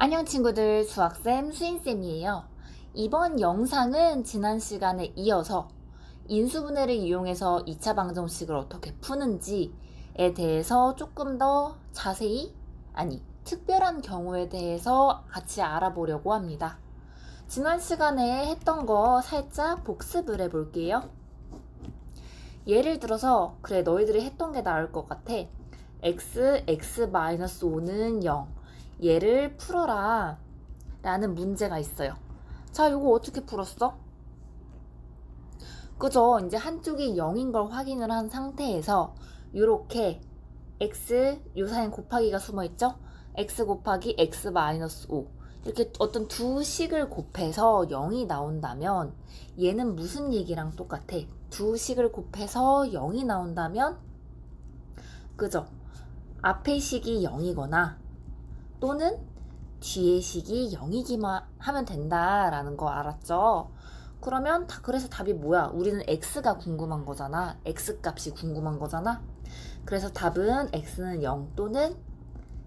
안녕 친구들 수학쌤 수인쌤이에요. 이번 영상은 지난 시간에 이어서 인수분해를 이용해서 2차 방정식을 어떻게 푸는지에 대해서 조금 더 자세히 아니 특별한 경우에 대해서 같이 알아보려고 합니다. 지난 시간에 했던 거 살짝 복습을 해볼게요. 예를 들어서 그래 너희들이 했던 게 나을 것 같아. x, x-5는 0. 얘를 풀어라 라는 문제가 있어요. 자, 이거 어떻게 풀었어? 그죠? 이제 한쪽이 0인 걸 확인을 한 상태에서 이렇게 x 요사인 곱하기가 숨어 있죠? x 곱하기 x 마이너스 5 이렇게 어떤 두 식을 곱해서 0이 나온다면 얘는 무슨 얘기랑 똑같아? 두 식을 곱해서 0이 나온다면 그죠? 앞의 식이 0이거나 또는 뒤의 식이 0이기만 하면 된다라는 거 알았죠? 그러면 다 그래서 답이 뭐야? 우리는 x가 궁금한 거잖아. x 값이 궁금한 거잖아. 그래서 답은 x는 0 또는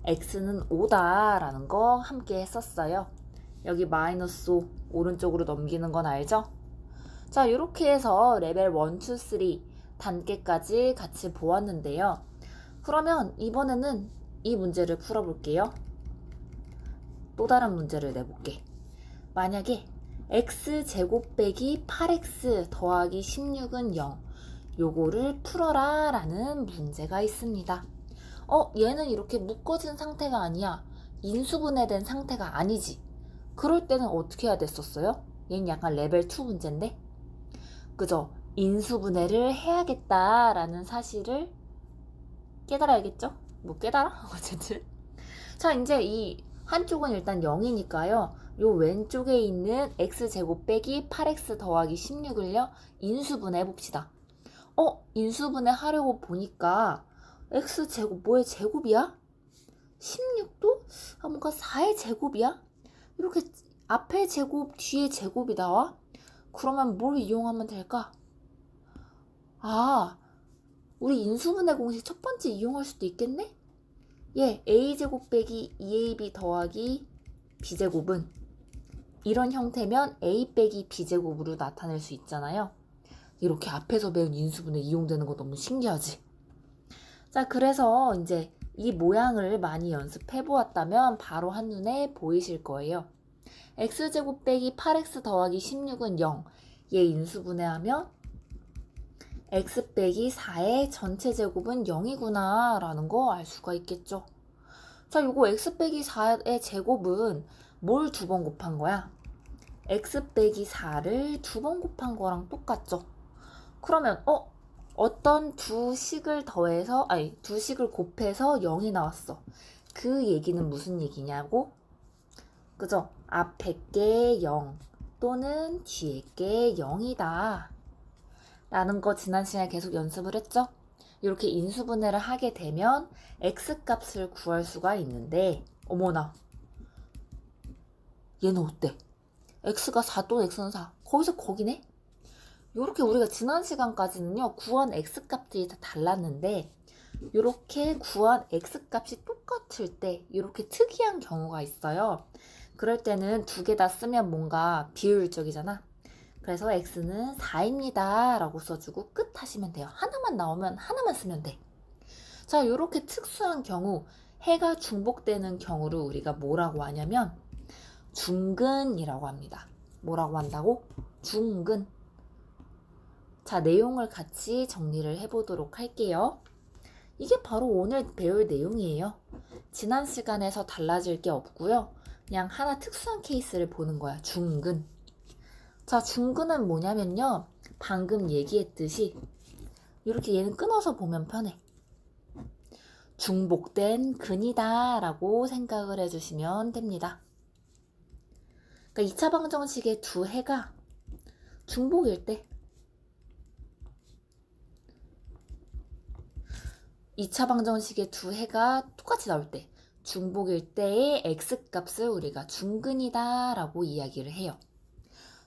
x는 5다라는 거 함께 했었어요. 여기 마이너스 5 오른쪽으로 넘기는 건 알죠? 자, 이렇게 해서 레벨 1, 2, 3 단계까지 같이 보았는데요. 그러면 이번에는 이 문제를 풀어볼게요. 또 다른 문제를 내볼게. 만약에 x제곱 빼기 8x 더하기 16은 0. 요거를 풀어라 라는 문제가 있습니다. 어, 얘는 이렇게 묶어진 상태가 아니야. 인수분해된 상태가 아니지. 그럴 때는 어떻게 해야 됐었어요? 얘는 약간 레벨 2 문제인데? 그죠? 인수분해를 해야겠다라는 사실을 깨달아야겠죠? 뭐 깨달아? 어쨌든. 자, 이제 이 한쪽은 일단 0이니까요. 요 왼쪽에 있는 x제곱 빼기 8x 더하기 16을요. 인수분해 봅시다. 어? 인수분해 하려고 보니까 x제곱 뭐의 제곱이야? 16도? 아 뭔가 4의 제곱이야? 이렇게 앞에 제곱, 뒤에 제곱이 나와? 그러면 뭘 이용하면 될까? 아, 우리 인수분해 공식 첫 번째 이용할 수도 있겠네? 예, a제곱 빼기 2ab 더하기 b제곱은 이런 형태면 a 빼기 b제곱으로 나타낼 수 있잖아요. 이렇게 앞에서 배운 인수분해 이용되는 거 너무 신기하지? 자, 그래서 이제 이 모양을 많이 연습해 보았다면 바로 한눈에 보이실 거예요. x제곱 빼기 8x 더하기 16은 0. 얘 인수분해하면 x 빼기 4의 전체 제곱은 0이구나 라는 거 알 수가 있겠죠. 자, 요거 x 빼기 4의 제곱은 뭘 두 번 곱한 거야? x 빼기 4를 두 번 곱한 거랑 똑같죠. 그러면 어? 어떤 두 식을 더해서 아니 두 식을 곱해서 0이 나왔어. 그 얘기는 무슨 얘기냐고? 그죠? 앞에 게 0 또는 뒤에 게 0이다. 라는 거 지난 시간에 계속 연습을 했죠? 이렇게 인수분해를 하게 되면 x 값을 구할 수가 있는데 어머나 얘는 어때? x가 4 또는 x는 4 거기서 거기네? 이렇게 우리가 지난 시간까지는요 구한 x 값들이 다 달랐는데 이렇게 구한 x 값이 똑같을 때 이렇게 특이한 경우가 있어요 그럴 때는 두 개 다 쓰면 뭔가 비효율적이잖아 그래서 x는 4입니다 라고 써주고 끝 하시면 돼요. 하나만 나오면 하나만 쓰면 돼 자 이렇게 특수한 경우 해가 중복되는 경우를 우리가 뭐라고 하냐면 중근이라고 합니다. 뭐라고 한다고? 중근. 자 내용을 같이 정리를 해보도록 할게요. 이게 바로 오늘 배울 내용이에요. 지난 시간에서 달라질 게 없고요. 그냥 하나 특수한 케이스를 보는 거야. 중근 자, 중근은 뭐냐면요. 방금 얘기했듯이 이렇게 얘는 끊어서 보면 편해. 중복된 근이다 라고 생각을 해주시면 됩니다. 그러니까 2차 방정식의 두 해가 중복일 때 2차 방정식의 두 해가 똑같이 나올 때 중복일 때의 x값을 우리가 중근이다 라고 이야기를 해요.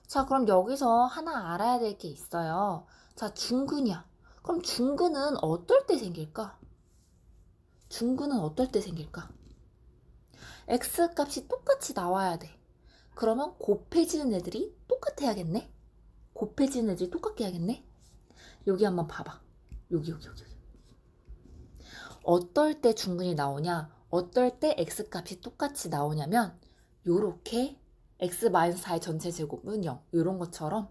자, 그럼 여기서 하나 알아야 될 게 있어요. 자, 중근이야. 그럼 중근은 어떨 때 생길까? 중근은 어떨 때 생길까? x 값이 똑같이 나와야 돼. 그러면 곱해지는 애들이 똑같아야겠네? 곱해지는 애들이 똑같게 해야겠네? 여기 한번 봐봐. 여기, 여기, 여기. 어떨 때 중근이 나오냐? 어떨 때 x 값이 똑같이 나오냐면, 요렇게 x-4의 전체 제곱은 0. 요런 것처럼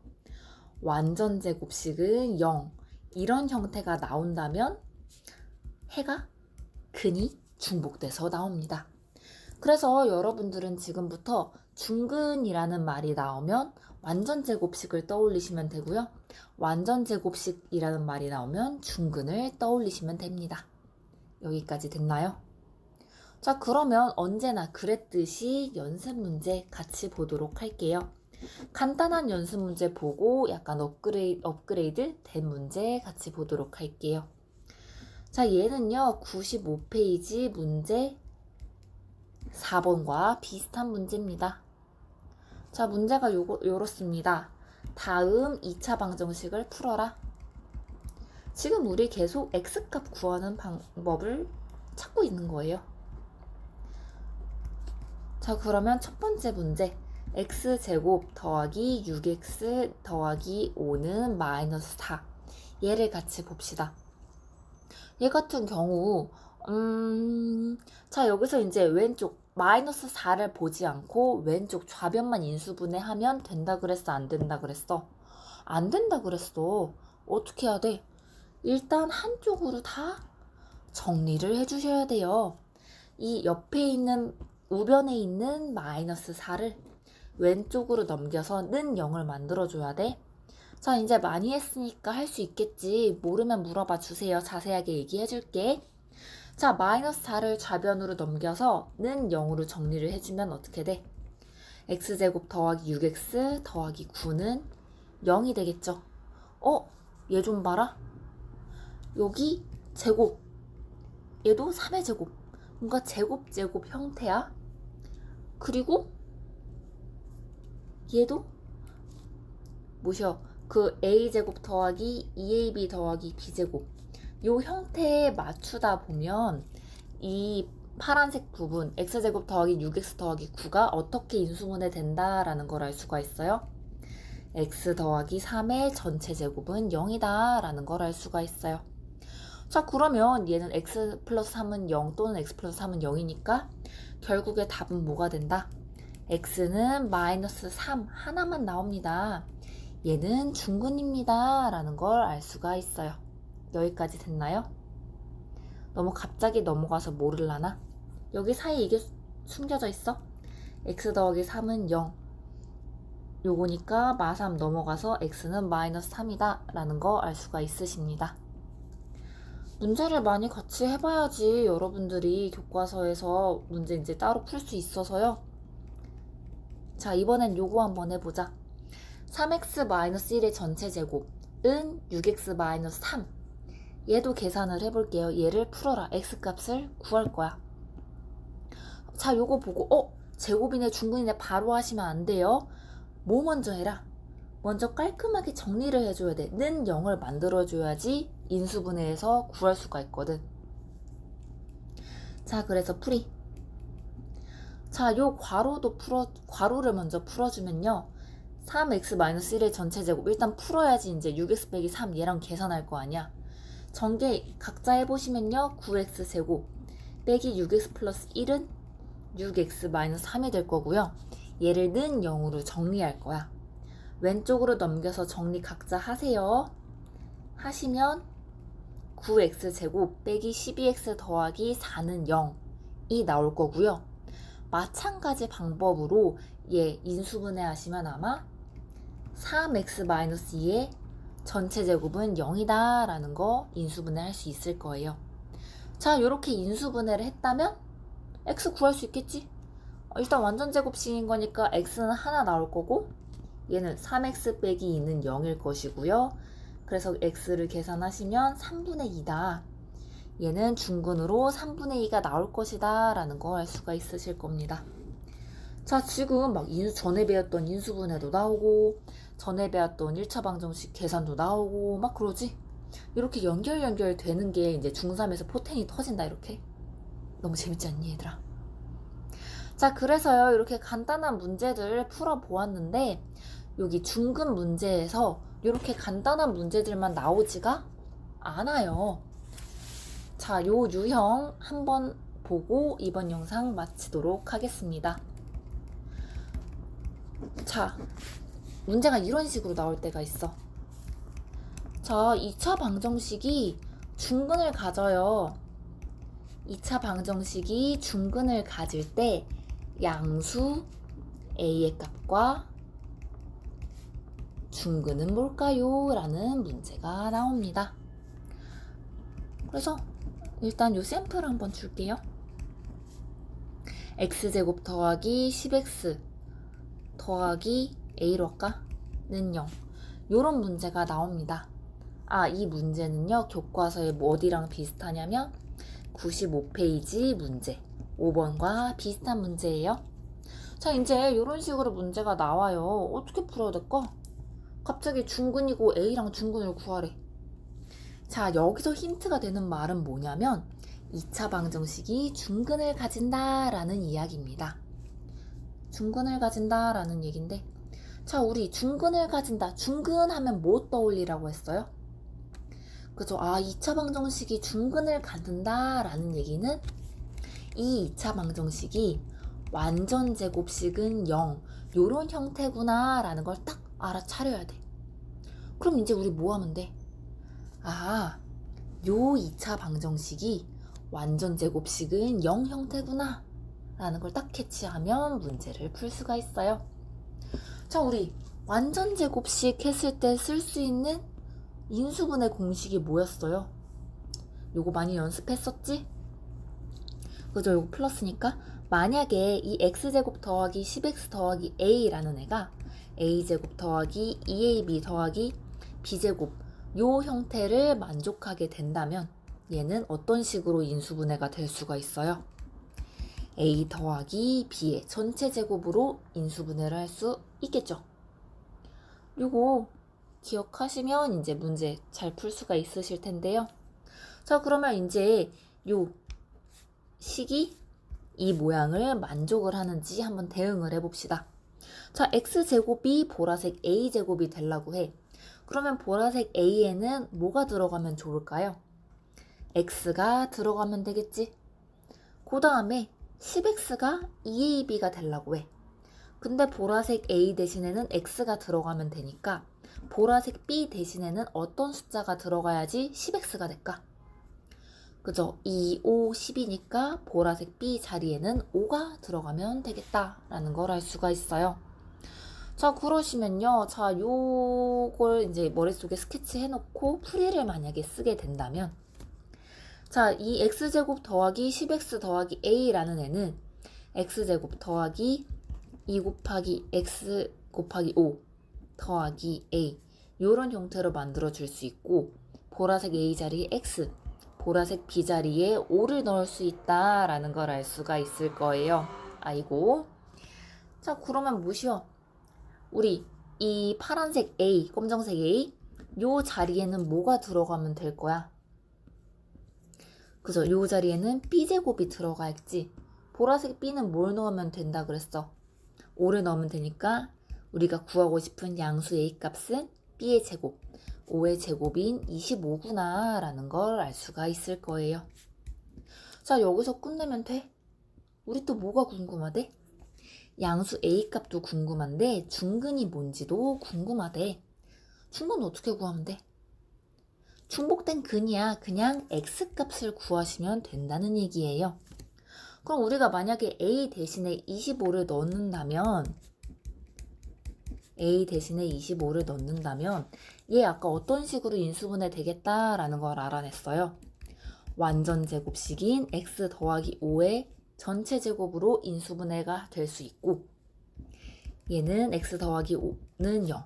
완전 제곱식은 0. 이런 형태가 나온다면 해가 근이 중복돼서 나옵니다. 그래서 여러분들은 지금부터 중근이라는 말이 나오면 완전 제곱식을 떠올리시면 되고요. 완전 제곱식이라는 말이 나오면 중근을 떠올리시면 됩니다. 여기까지 됐나요? 자, 그러면 언제나 그랬듯이 연습 문제 같이 보도록 할게요. 간단한 연습 문제 보고 약간 업그레이드, 업그레이드 된 문제 같이 보도록 할게요. 자, 얘는요, 95페이지 문제 4번과 비슷한 문제입니다. 자, 문제가 요거, 요렇습니다. 다음 2차 방정식을 풀어라. 지금 우리 계속 x값 구하는 방법을 찾고 있는 거예요. 자, 그러면 첫 번째 문제. x제곱 더하기 6x 더하기 5는 마이너스 4. 얘를 같이 봅시다. 얘 같은 경우, 음, 자, 여기서 이제 왼쪽 마이너스 4를 보지 않고 왼쪽 좌변만 인수분해하면 된다 그랬어? 안 된다 그랬어? 안 된다 그랬어. 어떻게 해야 돼? 일단 한쪽으로 다 정리를 해주셔야 돼요. 이 옆에 있는 우변에 있는 마이너스 4를 왼쪽으로 넘겨서 는 0을 만들어줘야 돼. 자, 이제 많이 했으니까 할 수 있겠지. 모르면 물어봐 주세요. 자세하게 얘기해 줄게. 자, 마이너스 4를 좌변으로 넘겨서 는 0으로 정리를 해주면 어떻게 돼? x제곱 더하기 6x 더하기 9는 0이 되겠죠? 어? 얘 좀 봐라. 여기 제곱. 얘도 3의 제곱. 뭔가 제곱 제곱 형태야. 그리고 얘도 뭐셔? 그 a제곱 더하기 2ab 더하기 b제곱 요 형태에 맞추다 보면 이 파란색 부분 x제곱 더하기 6x 더하기 9가 어떻게 인수분해 된다라는 걸 알 수가 있어요. x 더하기 3의 전체 제곱은 0이다 라는 걸 알 수가 있어요. 자 그러면 얘는 x 플러스 3은 0 또는 x 플러스 3은 0이니까 결국에 답은 뭐가 된다? x는 마이너스 3 하나만 나옵니다. 얘는 중근입니다. 라는 걸 알 수가 있어요. 여기까지 됐나요? 너무 갑자기 넘어가서 모를라나? 여기 사이에 이게 숨겨져 있어? x 더하기 3은 0. 요거니까 마3 넘어가서 x는 마이너스 3이다. 라는 거 알 수가 있으십니다. 문제를 많이 같이 해봐야지 여러분들이 교과서에서 문제 이제 따로 풀 수 있어서요. 자, 이번엔 요거 한번 해보자. 3x-1의 전체 제곱은 6x-3. 얘도 계산을 해볼게요. 얘를 풀어라. x값을 구할 거야. 자, 요거 보고 어? 제곱이네 중근이네 바로 하시면 안 돼요. 뭐 먼저 해라? 먼저 깔끔하게 정리를 해줘야 돼. 는 0을 만들어줘야지 인수분해해서 구할 수가 있거든. 자, 그래서 풀이. 자, 요 괄호도 풀어, 괄호를 먼저 풀어주면요. 3x-1의 전체 제곱. 일단 풀어야지 이제 6x 빼기 3 얘랑 계산할 거 아니야. 전개 각자 해보시면요. 9x 제곱 빼기 6x 플러스 1은 6x-3이 될 거고요. 얘를 는 0으로 정리할 거야. 왼쪽으로 넘겨서 정리 각자 하세요. 하시면 9x 제곱 빼기 12x 더하기 4는 0이 나올 거고요. 마찬가지 방법으로 얘 인수분해 하시면 아마 3x-2의 전체 제곱은 0이다 라는 거 인수분해 할 수 있을 거예요. 자, 이렇게 인수분해를 했다면 x 구할 수 있겠지? 어, 일단 완전 제곱식인 거니까 x는 하나 나올 거고 얘는 3x 빼기 2는 0일 것이고요. 그래서 x를 계산하시면 3분의 2다. 얘는 중근으로 3분의 2가 나올 것이다 라는 거알 수가 있으실 겁니다. 자, 지금 막 인수, 전에 배웠던 인수분해도 나오고, 전에 배웠던 1차 방정식 계산도 나오고, 막 그러지? 이렇게 연결 연결 되는 게 이제 중3에서 포텐이 터진다, 이렇게. 너무 재밌지 않니, 얘들아? 자, 그래서요, 이렇게 간단한 문제들을 풀어보았는데, 여기 중급 문제에서 이렇게 간단한 문제들만 나오지가 않아요. 자, 요 유형 한번 보고 이번 영상 마치도록 하겠습니다. 자, 문제가 이런 식으로 나올 때가 있어. 자, 2차 방정식이 중근을 가져요. 2차 방정식이 중근을 가질 때 양수 a의 값과 중근은 뭘까요? 라는 문제가 나옵니다. 그래서 일단 요 샘플 한번 줄게요. x제곱 더하기 10x 더하기 a로 할까? 는 0. 요런 문제가 나옵니다. 아, 이 문제는요, 교과서에 뭐 어디랑 비슷하냐면 95페이지 문제 5번과 비슷한 문제예요. 자, 이제 이런 식으로 문제가 나와요. 어떻게 풀어야 될까? 갑자기 중근이고 A랑 중근을 구하래. 자, 여기서 힌트가 되는 말은 뭐냐면 2차 방정식이 중근을 가진다라는 이야기입니다. 중근을 가진다라는 얘긴데 자, 우리 중근을 가진다. 중근 하면 뭐 떠올리라고 했어요? 그죠? 아, 2차 방정식이 중근을 갖는다라는 얘기는 이 2차 방정식이 완전 제곱식은 0 요런 형태구나라는 걸 딱 알아차려야 돼. 그럼 이제 우리 뭐 하면 돼? 아, 요 2차 방정식이 완전 제곱식은 0 형태구나 라는 걸 딱 캐치하면 문제를 풀 수가 있어요. 자, 우리 완전 제곱식 했을 때 쓸 수 있는 인수분해 공식이 뭐였어요? 요거 많이 연습했었지? 그죠? 요거 플러스니까 만약에 이 x제곱 더하기 10x 더하기 a라는 애가 a제곱 더하기 2ab 더하기 b제곱 요 형태를 만족하게 된다면 얘는 어떤 식으로 인수분해가 될 수가 있어요? a 더하기 b의 전체 제곱으로 인수분해를 할 수 있겠죠? 요거 기억하시면 이제 문제 잘 풀 수가 있으실 텐데요. 자, 그러면 이제 요 식이 이 모양을 만족을 하는지 한번 대응을 해봅시다. 자, x제곱이 보라색 a제곱이 되려고 해. 그러면 보라색 a에는 뭐가 들어가면 좋을까요? x가 들어가면 되겠지? 그 다음에 10x가 2ab가 되려고 해. 근데 보라색 a 대신에는 x가 들어가면 되니까 보라색 B 대신에는 어떤 숫자가 들어가야지 10x가 될까? 그죠? 2, 5, 10이니까 보라색 B 자리에는 5가 들어가면 되겠다라는 걸 알 수가 있어요. 자, 그러시면요. 자, 요걸 이제 머릿속에 스케치 해 놓고 풀이를 만약에 쓰게 된다면 자, 이 x제곱 더하기 10x 더하기 a라는 애는 x제곱 더하기 2 곱하기 x 곱하기 5 더하기 a 이런 형태로 만들어 줄 수 있고 보라색 a 자리에 x 보라색 b 자리에 5를 넣을 수 있다라는 걸 알 수가 있을 거예요. 아이고. 자, 그러면 무시요. 우리 이 파란색 a, 검정색 a 요 자리에는 뭐가 들어가면 될 거야? 그죠? 요 자리에는 b제곱이 들어가야지. 보라색 b는 뭘 넣으면 된다 그랬어? 5를 넣으면 되니까 우리가 구하고 싶은 양수 a 값은 b의 제곱, 5의 제곱인 25구나 라는 걸 알 수가 있을 거예요. 자, 여기서 끝내면 돼. 우리 또 뭐가 궁금하대? 양수 a 값도 궁금한데 중근이 뭔지도 궁금하대. 중근 어떻게 구하면 돼? 중복된 근이야 그냥 x 값을 구하시면 된다는 얘기예요. 그럼 우리가 만약에 a 대신에 25를 넣는다면 a 대신에 25를 넣는다면 얘 아까 어떤 식으로 인수분해 되겠다라는 걸 알아냈어요. 완전 제곱식인 x 더하기 5의 전체 제곱으로 인수분해가 될 수 있고 얘는 x 더하기 5는 0,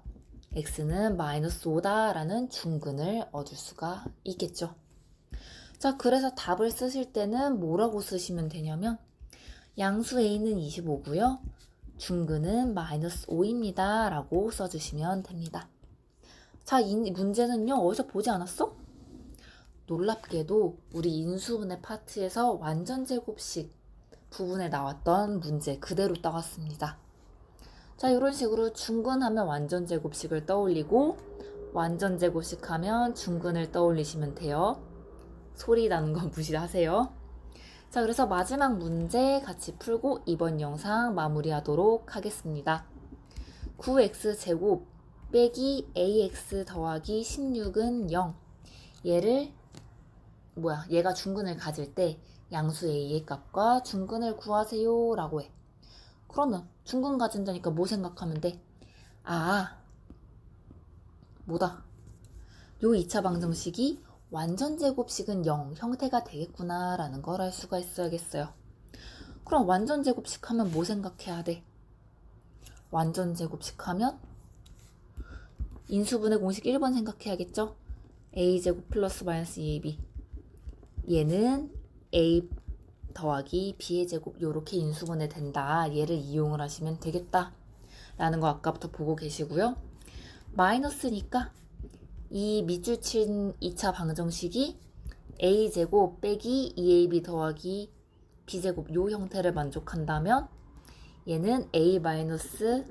x는 마이너스 5다라는 중근을 얻을 수가 있겠죠. 자, 그래서 답을 쓰실 때는 뭐라고 쓰시면 되냐면 양수 a는 25고요. 중근은 마이너스 5입니다. 라고 써주시면 됩니다. 자, 이 문제는요, 어디서 보지 않았어? 놀랍게도 우리 인수분해 파트에서 완전 제곱식 부분에 나왔던 문제 그대로 따왔습니다. 자, 이런 식으로 중근하면 완전 제곱식을 떠올리고 완전 제곱식 하면 중근을 떠올리시면 돼요. 소리 나는 거 무시하세요. 자, 그래서 마지막 문제 같이 풀고 이번 영상 마무리하도록 하겠습니다. 9x 제곱 빼기 ax 더하기 16은 0. 얘를 뭐야? 얘가 중근을 가질 때 양수 a의 값과 중근을 구하세요 라고 해. 그러면 중근 가진다니까 뭐 생각하면 돼? 아, 뭐다? 요 2차 방정식이 완전 제곱식은 0 형태가 되겠구나 라는 걸 알 수가 있어야겠어요. 그럼 완전 제곱식 하면 뭐 생각해야 돼? 완전 제곱식 하면 인수분해 공식 1번 생각해야겠죠? a제곱 플러스 마이너스 2ab 얘는 a 더하기 b의 제곱 요렇게 인수분해 된다. 얘를 이용을 하시면 되겠다. 라는 거 아까부터 보고 계시고요. 마이너스니까 이 밑줄 친 2차 방정식이 a제곱 빼기 2ab 더하기 b제곱 요 형태를 만족한다면 얘는 a 마이너스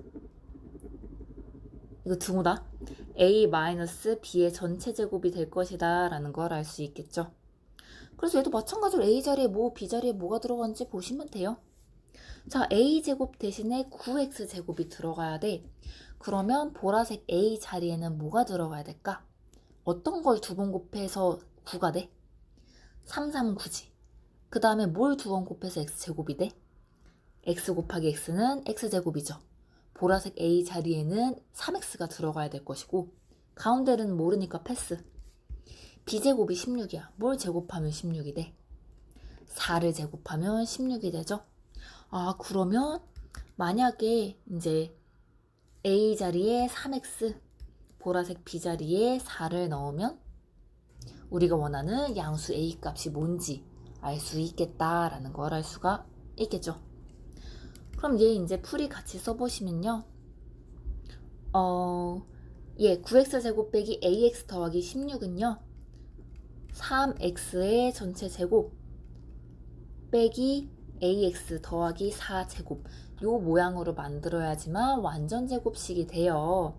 이거 등호다. a 마이너스 b의 전체 제곱이 될 것이다 라는 걸 알 수 있겠죠. 그래서 얘도 마찬가지로 a 자리에 뭐 b 자리에 뭐가 들어간지 보시면 돼요. 자, a 제곱 대신에 9x 제곱이 들어가야 돼. 그러면 보라색 a 자리에는 뭐가 들어가야 될까? 어떤 걸 두 번 곱해서 9가 돼? 3, 3, 9지. 그 다음에 뭘 두 번 곱해서 x 제곱이 돼? x 곱하기 x는 x 제곱이죠. 보라색 a 자리에는 3x가 들어가야 될 것이고 가운데는 모르니까 패스. b제곱이 16이야. 뭘 제곱하면 16이 돼? 4를 제곱하면 16이 되죠? 아, 그러면 만약에 이제 a 자리에 3x, 보라색 b 자리에 4를 넣으면 우리가 원하는 양수 a 값이 뭔지 알 수 있겠다라는 걸 알 수가 있겠죠. 그럼 얘 이제 풀이 같이 써보시면요. 어, 예, 9x 제곱 빼기 ax 더하기 16은요. 3x의 전체 제곱 빼기 ax 더하기 4 제곱 요 모양으로 만들어야지만 완전 제곱식이 돼요.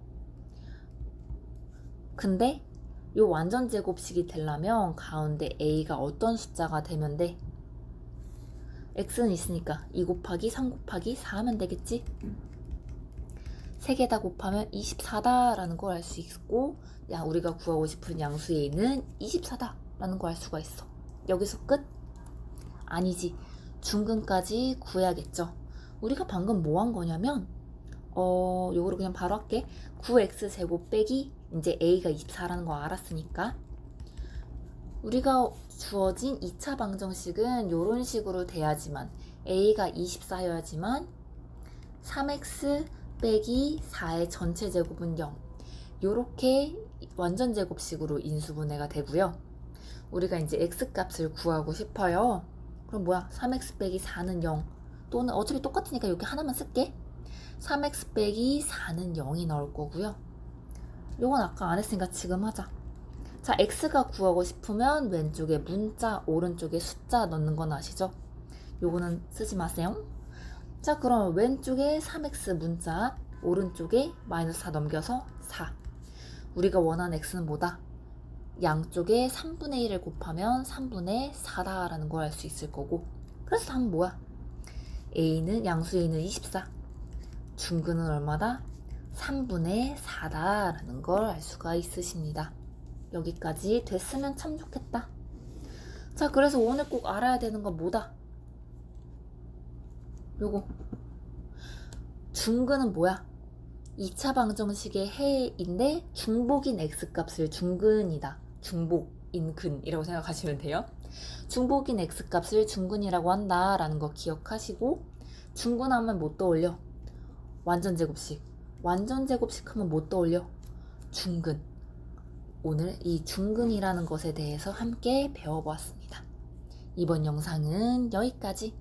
근데 요 완전 제곱식이 되려면 가운데 a가 어떤 숫자가 되면 돼? x는 있으니까 2 곱하기 3 곱하기 4 하면 되겠지? 세개다 곱하면 24다라는 걸 알 수 있고 야 우리가 구하고 싶은 양수 a는 24다라는 걸 알 수가 있어. 여기서 끝? 아니지. 중근까지 구해야겠죠. 우리가 방금 뭐 한 거냐면 어 요거를 그냥 바로 할게. 9x 제곱 빼기 이제 a가 24라는 거 알았으니까 우리가 주어진 2차 방정식은 이런 식으로 돼야지만 a가 24여야지만 3x 빼기 4의 전체 제곱은 0 요렇게 완전 제곱식으로 인수분해가 되고요. 우리가 이제 x 값을 구하고 싶어요. 그럼 뭐야? 3x 빼기 4는 0 또는 어차피 똑같으니까 이렇게 하나만 쓸게. 3x 빼기 4는 0이 나올 거고요. 요건 아까 안 했으니까 지금 하자. 자, x가 구하고 싶으면 왼쪽에 문자, 오른쪽에 숫자 넣는 건 아시죠? 요거는 쓰지 마세요. 자, 그럼 왼쪽에 3x 문자, 오른쪽에 마이너스 4 넘겨서 4. 우리가 원하는 x는 뭐다? 양쪽에 3분의 1을 곱하면 3분의 4다라는 걸 알 수 있을 거고. 그래서 답은 뭐야? a는 양수 a는 24. 중근은 얼마다? 3분의 4다라는 걸 알 수가 있으십니다. 여기까지 됐으면 참 좋겠다. 자, 그래서 오늘 꼭 알아야 되는 건 뭐다? 요거. 중근은 뭐야? 2차 방정식의 해인데 중복인 x값을 중근이다. 중복인 근이라고 생각하시면 돼요. 중복인 x값을 중근이라고 한다라는 거 기억하시고 중근하면 못 떠올려. 완전 제곱식. 완전 제곱식 하면 못 떠올려. 중근. 오늘 이 중근이라는 것에 대해서 함께 배워보았습니다. 이번 영상은 여기까지.